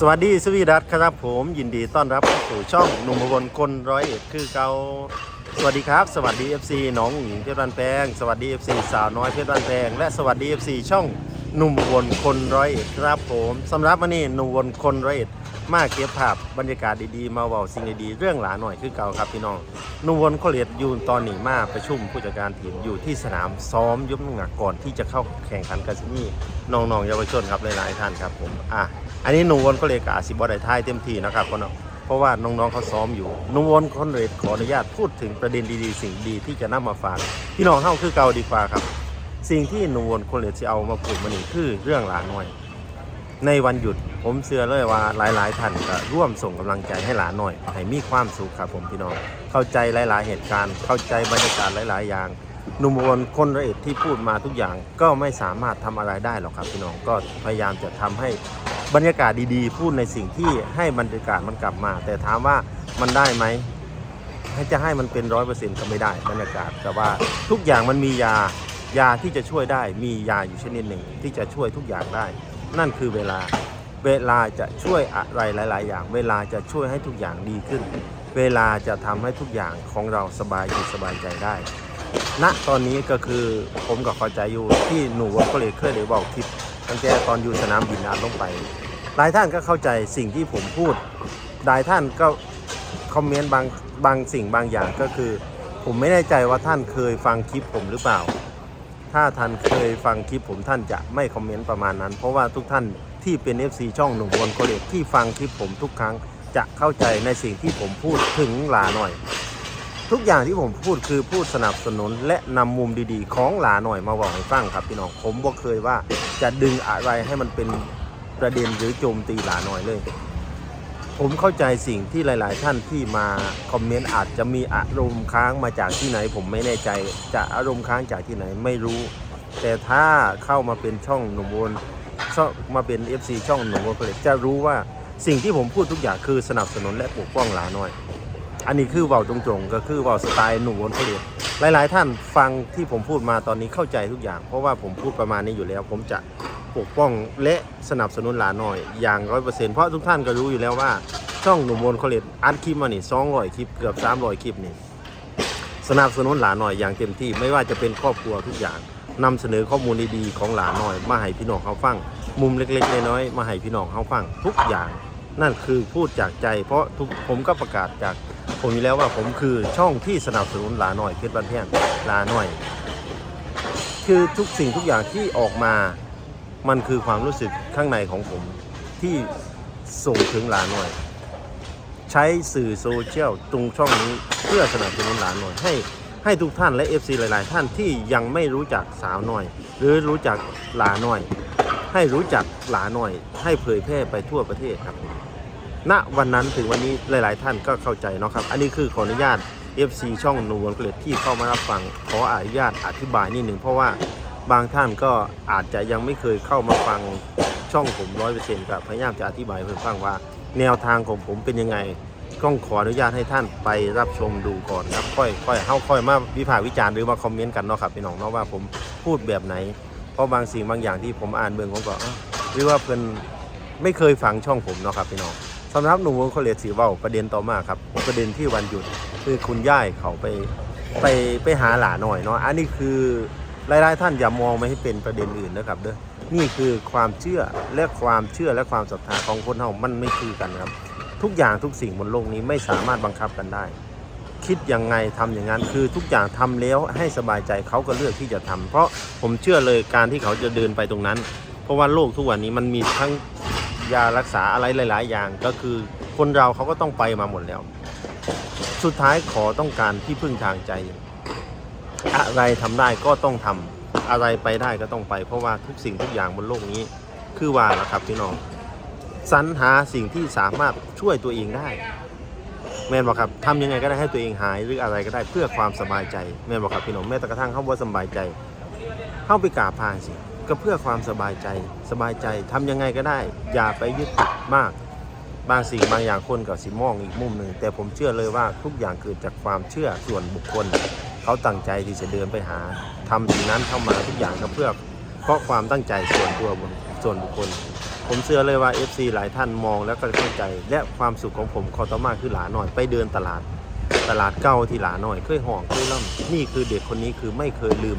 สวัสดีสวีดัตครับผมยินดีต้อนรับสู่ช่องหนุ่มอุบลคนร้อยเอ็ดคือเกาสวัสดีครับ สวัสดี FC น้องหญิงเพชรบ้านแพงสวัสดี FC สาวน้อยเพชรบ้านแพงและสวัสดี FC ช่องหนุ่มอุบลคนร้อยเอ็ดครับผมสำหรับวันนี้หนุ่มอุบลคนร้อยเอ็ดมาเก็บภาพบรรยากาศดีๆ มาเว้าสิ่งดีๆเรื่องหลาหน่อยคือเก่าครับพี่น้องหนุ่มอุบลคนร้อยเอ็ดยู่ตอนนี้มาประชุมผู้จัดการทีมอยู่ที่สนามซ้อมยกน้ำหนักก่อนที่จะเข้าแข่งขันกันนี่น้องๆเยาวชนครับหลายๆท่านครับผมอะ อันนี้หนุ่มวนก็เลยกอาสิบอได้ท้ายเต็มที่นะครับคนเนาะเพราะว่าน้องๆเขาซ้อมอยู่นุ่มวนคนเลยขออนุญาตพูดถึงประเด็นดีๆ สิ่งดีที่จะนำมาฝากพี่น้องเข้าคือเก่าดีกว่าครับ สิ่งที่นุ่มวนคนเลยจะเอามาพูดมานี่คือเรื่องหลานน้อย ในวันหยุดผมเชื่อเลยว่าหลายๆท่านก็ร่วมส่งกำลังใจให้หลานน้อยให้มีความสุขครับผมพี่น้องเข้าใจหลาย ๆ เหตุการณ์ เข้าใจบรรยากาศหลาย ๆ อย่างหนุ่มวนคนละเอ็ดที่พูดมาทุกอย่างก็ไม่สามารถทำอะไรได้หรอกครับพี่น้องก็พยายามจะทำให้ บรรยากาศดีๆ พูดในสิ่งที่ให้บรรยากาศมันกลับมา แต่ถามว่ามันได้ไหมให้จะให้มันเป็นร้อยเปอร์เซ็นต์ก็ไม่ได้บรรยากาศแต่ว่าทุกอย่างมันมียายาที่จะช่วยได้ มียาอยู่ชนิดหนึ่งที่จะช่วยทุกอย่างได้ นั่นคือเวลาเวลาจะช่วยอะไรหลาย ๆ อย่าง เวลาจะช่วยให้ทุกอย่างดีขึ้น เวลาจะทำให้ทุกอย่างของเราสบายจิตสบายใจได้ณตอนนี้ก็คือผมกับเข้าใจอยู่ที่หนูก็เลยเคยได้บอกคลิปตั้งแต่ตอนอยู่สนามบินอาลงไป หลายท่านก็เข้าใจสิ่งที่ผมพูด หลายท่านก็คอมเมนต์บางบางสิ่งบางอย่างก็คือ ผมไม่แน่ใจว่าท่านเคยฟังคลิปผมหรือเปล่า ถ้าท่านเคยฟังคลิปผมท่านจะไม่คอมเมนต์ประมาณนั้น เพราะว่าทุกท่านที่เป็น FC ช่องหนุ่มบนโคเรตที่ฟังคลิปผมทุกครั้งจะเข้าใจในสิ่งที่ผมพูดถึงหลาหน่อย ทุกอย่างที่ผมพูดคือพูดสนับสนุน และนำมุมดีๆ ของหลาหน่อยมาบอกให้ฟังครับพี่น้องผมบอกเคยว่าจะดึงอะไรให้มันเป็น ประเด็นหรือโจมตีหลาหน่อยเลย ผมเข้าใจสิ่งที่หลาย ๆ ท่านที่มาคอมเมนต์อาจจะมีอารมณ์ค้างมาจากที่ไหน ผมไม่แน่ใจจะอารมณ์ค้างจากที่ไหนไม่รู้ แต่ถ้าเข้ามาเป็นช่องหนุ่มวนช่องมาเป็น FC ช่องหนุ่มวนผลิตจะรู้ว่าสิ่งที่ผมพูดทุกอย่างคือสนับสนุนและปกป้องหลาหน่อย อันนี้คือเบาตรงๆ ก็คือเบาสไตล์หนุ่มวนผลิตหลาย ๆ ท่านฟังที่ผมพูดมาตอนนี้เข้าใจทุกอย่าง เพราะว่าผมพูดประมาณนี้อยู่แล้ว ผมจะ ปกป้องและสนับสนุนหลานหน่อยอย่างร้อยเปอร์เซ็นต์เพราะทุกท่านก็รู้อยู่แล้วว่า ช่องหนุ่มวนผลิตอัดคลิปมานี่สองร้อยคลิปเกือบสามร้อยคลิปนี่สนับสนุนหลานหน่อยอย่างเต็มที่ไม่ว่าจะเป็นครอบครัวทุกอย่างนำเสนอข้อมูลดีๆของหลานหน่อยมาให้พี่น้องเขาฟัง มุมเล็กๆน้อยๆมาให้พี่น้องเขาฟังทุกอย่าง นั่นคือพูดจากใจ เพราะทุกผมก็ประกาศจาก ผมอยู่แล้วว่าผมคือช่องที่สนับสนุนหลานหน่อยเพชรบ้านแพงหลานหน่อย คือทุกสิ่งทุกอย่างที่ออกมา มันคือความรู้สึกข้างในของผมที่ส่งถึงหลานหน่อยใช้สื่อโซเชียลตรงช่องนี้เพื่อสนับสนุนหลานหน่อยให้ให้ทุกท่านและ FC หลาย ๆ ท่านที่ยังไม่รู้จักสาวหน่อย หรือรู้จักหลาหน่อย ให้รู้จักหลาหน่อย ให้เผยแพร่ไปทั่วประเทศครับณวันนั้นถึงวันนี้หลาย ๆ ท่านก็เข้าใจเนาะครับ อันนี้คือขออนุญาต FC ช่องนูวนเกล็ดที่เข้ามารับฟังขออนุญาตอธิบายนิดหนึ่งเพราะว่า บางท่านก็อาจจะยังไม่เคยเข้ามาฟังช่องผมร้อยเปอร์เซ็นต์ก็พยายามจะอธิบายให้เพื่อนฟังว่า แนวทางของผมเป็นยังไงต้องขออนุญาตให้ท่านไปรับชมดูก่อนครับค่อยค่อยเข้าค่อยมาวิพากษ์วิจารณ์หรือมาคอมเมนต์กันเนาะครับพี่น้องเนาะว่าผมพูดแบบไหน เพราะบางสิ่งบางอย่างที่ผมอ่านเบื้องผมก็หรือว่าเพิ่อนไม่เคยฟังช่องผมเนาะครับพี่น้องสำหรับหนุ่มวงโคเลตสีเว้าประเด็นต่อมาครับประเด็นที่วันหยุดคือคุณย่ายเขาไปไปไปหาหลาหน่อยเนาะอันนี้คือ หลายๆท่านอย่ามองไม่ให้เป็นประเด็นอื่นนะครับเด้อนี่คือความเชื่อและความเชื่อและความศรัทธาของคนเฮามันไม่คือกันครับ ทุกอย่างทุกสิ่งบนโลกนี้ไม่สามารถบังคับกันได้ คิดยังไงทำอย่างนั้นคือทุกอย่างทำแล้วให้สบายใจเขาก็เลือกที่จะทำเพราะผมเชื่อเลยการที่เขาจะเดินไปตรงนั้น เพราะว่าโลกทุกวันนี้มันมีทั้งยารักษาอะไรหลาย ๆ อย่างก็คือคนเราเขาก็ต้องไปมาหมดแล้ว สุดท้ายขอต้องการที่พึ่งทางใจ อะไรทำได้ก็ต้องทำอะไรไปได้ก็ต้องไป เพราะว่าทุกสิ่งทุกอย่างบนโลกนี้ คือว่าละครับพี่น้องสรรหาสิ่งที่สามารถช่วยตัวเองได้ แม่นบอกครับทำยังไงก็ได้ให้ตัวเองหายหรืออะไรก็ได้เพื่อความสบายใจ แม่นบอกครับพี่น้องแม้แต่กระทั่งเข้าว่าสบายใจ เข้าไปกราบพานสิก็เพื่อความสบายใจสบายใจทำยังไงก็ได้ อย่าไปยึดติดมาก บางสิ่งบางอย่างคนกับสิมองอีกมุมหนึ่งแต่ผมเชื่อเลยว่าทุกอย่างเกิดจากความเชื่อส่วนบุคคล เขาตั้งใจที่จะเดินไปหาทำสิ่งนั้นเข้ามาทุกอย่างก็เพื่อเพราะความตั้งใจส่วนตัวบุคส่วนบุคคล ผมเชื่อเลยว่า FC หลายท่านมองแล้วก็เข้าใจ และความสุขของผมคอต่อมาคือหลาหน่อยไปเดินตลาด ตลาดเก่าที่หลาหน่อยเคยห่องเคยล่ำนี่คือเด็กคนนี้คือไม่เคยลืม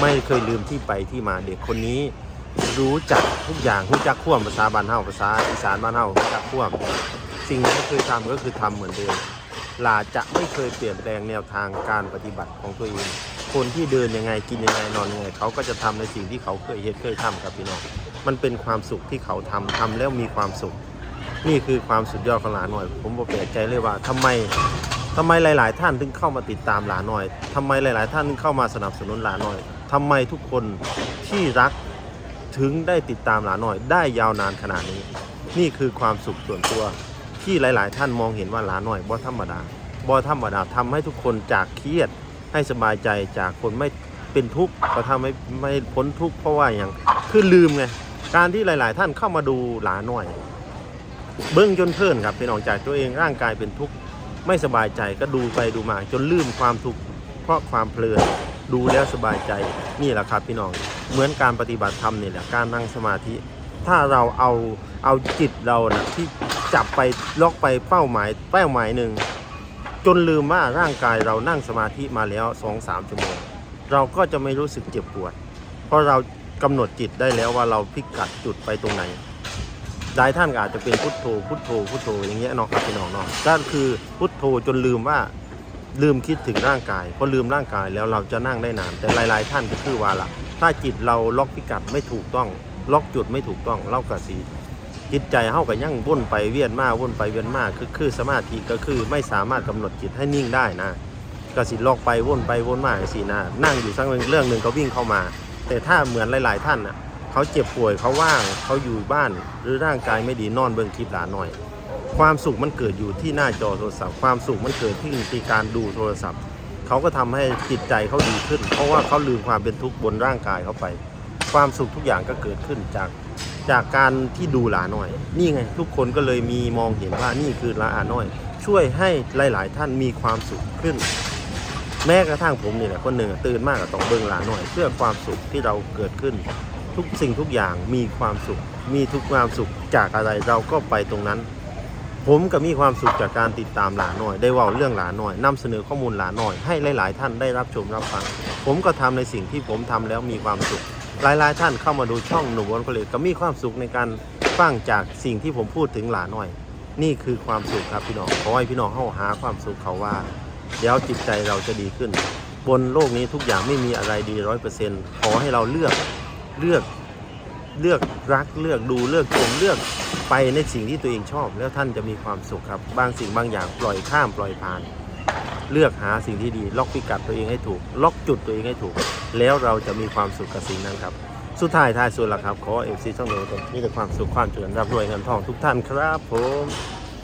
ไม่เคยลืมที่ไปที่มาเด็กคนนี้รู้จักทุกอย่างรู้จักข่วมภาษาบ้านเฮาภาษาอีสานบ้านเฮารู้จักข่วม สิ่งที่เคยทำก็คือทำเหมือนเดิม หลาจะไม่เคยเปลี่ยนแปลงแนวทางการปฏิบัติของตัวเอง คนที่เดินยังไงกินยังไงนอนยังไงเขาก็จะทำในสิ่งที่เขาเคยเฮ็ดเคยทำกับพี่น้องมันเป็นความสุขที่เขาทำทำแล้วมีความสุข นี่คือความสุดยอดของหลานหน่อย ผมบอกแปลกใจเลยว่าทำไมทำไมหลาย ๆ ท่านถึงเข้ามาติดตามหลานหน่อยทำไมหลาย ๆ ท่านถึงเข้ามาสนับสนุนหลานหน่อยทำไมทุกคนที่รักถึงได้ติดตามหลานหน่อยได้ยาวนานขนาดนี้ นี่คือความสุขส่วนตัว ที่หลาย ๆ ท่านมองเห็นว่าหลานหน่อยบ่ธรรมดาบ่ธรรมดาทำให้ทุกคนจากเครียดให้สบายใจจากคนไม่เป็นทุกข์ก็ทำให้ไม่พ้นทุกข์เพราะว่าอย่างคือลืมไงการที่หลาย ๆ ท่านเข้ามาดูหลานหน่อย เบิ้งจนเพลินครับเป็นออกจากตัวเองร่างกายเป็นทุกข์ไม่สบายใจก็ดูไปดูมาจนลืมความทุกข์เพราะความเพลินดูแล้วสบายใจนี่แหละครับพี่น้องเหมือนการปฏิบัติธรรมนี่แหละการนั่งสมาธิ ถ้าเราเอาเอาจิตเรานะที่จับไปล็อกไปเป้าหมายเป้าหมายหนึ่งจนลืมว่าร่างกายเรานั่งสมาธิมาแล้วสองสามชั่วโมง เราก็จะไม่รู้สึกเจ็บปวด เพราะเรากำหนดจิตได้แล้วว่าเราพิกัดจุดไปตรงไหนหลายท่านก็อาจจะเป็นพุทโธพุทโธพุทโธอย่างเงี้ยเนาะครับพี่น้องเนาะก็คือพุทโธจนลืมว่าลืมคิดถึงร่างกายพอลืมร่างกายแล้วเราจะนั่งได้นาน แต่หลาย ๆ ท่านก็คือว่าละถ้าจิตเราล็อกพิกัดไม่ถูกต้อง ล็อกจุดไม่ถูกต้องเล่ากระสีจิตใจเฮากับยั่งวนไปเวียนมาวนไปเวียนมาคือคือสมาธิก็คือไม่สามารถกำหนดจิตให้นิ่งได้นะก็สิล็อกไปวนไปวนมาสินะนั่งอยู่สักเรื่องหนึ่งก็วิ่งเข้ามา แต่ถ้าเหมือนหลาย ๆ ท่านนะเขาเจ็บป่วยเขาว่างเขาอยู่บ้าน หรือร่างกายไม่ดีนอนเบิ่งคลิปหลานหน่อย ความสุขมันเกิดอยู่ที่หน้าจอโทรศัพท์ ความสุขมันเกิดที่ที่การดูโทรศัพท์เขาก็ทำให้จิตใจเขาดีขึ้น เพราะว่าเขาลืมความเป็นทุกข์บนร่างกายเขาไป ความสุขทุกอย่างก็เกิดขึ้นจากจากการที่ดูหลาหน่อย นี่ไง ทุกคนก็เลยมีมองเห็นว่านี่คือหลาหน่อย ช่วยให้หลาย ๆ ท่านมีความสุขขึ้น แม้กระทั่งผมนี่แหละคนหนึ่งตื่นมากกับต้องเบิ่งหลาหน่อย เพื่อความสุขที่เราเกิดขึ้น ทุกสิ่งทุกอย่างมีความสุข มีทุกความสุขจากอะไรเราก็ไปตรงนั้น ผมก็มีความสุขจากการติดตามหลานหน่อย ได้เว่าเรื่องหลานหน่อยนำเสนอข้อมูลหลานหน่อย ให้หลาย ๆ ท่านได้รับชมรับฟัง ผมก็ทำในสิ่งที่ผมทำแล้วมีความสุข หลายๆท่านเข้ามาดูช่องหนุ่มวันผลิตก็มีความสุขในการฟังจากสิ่งที่ผมพูดถึงหลานหน่อย นี่คือความสุขครับพี่น้องขอให้พี่น้องเข้าหาความสุขเขาว่า เดี๋ยวจิตใจเราจะดีขึ้น บนโลกนี้ทุกอย่างไม่มีอะไรดีร้อยเปอร์เซ็นต์ขอให้เราเลือกเลือกเลือกรักเลือกดูเลือกชมเลือกไปในสิ่งที่ตัวเองชอบ แล้วท่านจะมีความสุขครับ บางสิ่งบางอย่างปล่อยข้ามปล่อยผ่าน เลือกหาสิ่งที่ดี ล็อกพิกัดตัวเองให้ถูก ล็อกจุดตัวเองให้ถูก แล้วเราจะมีความสุขกับสิ่งนั้นครับ สุดท้ายท้ายสุดละครับ ขอเอฟซีช่องโน้ตมีแต่ความสุขความเจริญร่ำรวยเงินทองทุกท่านครับผม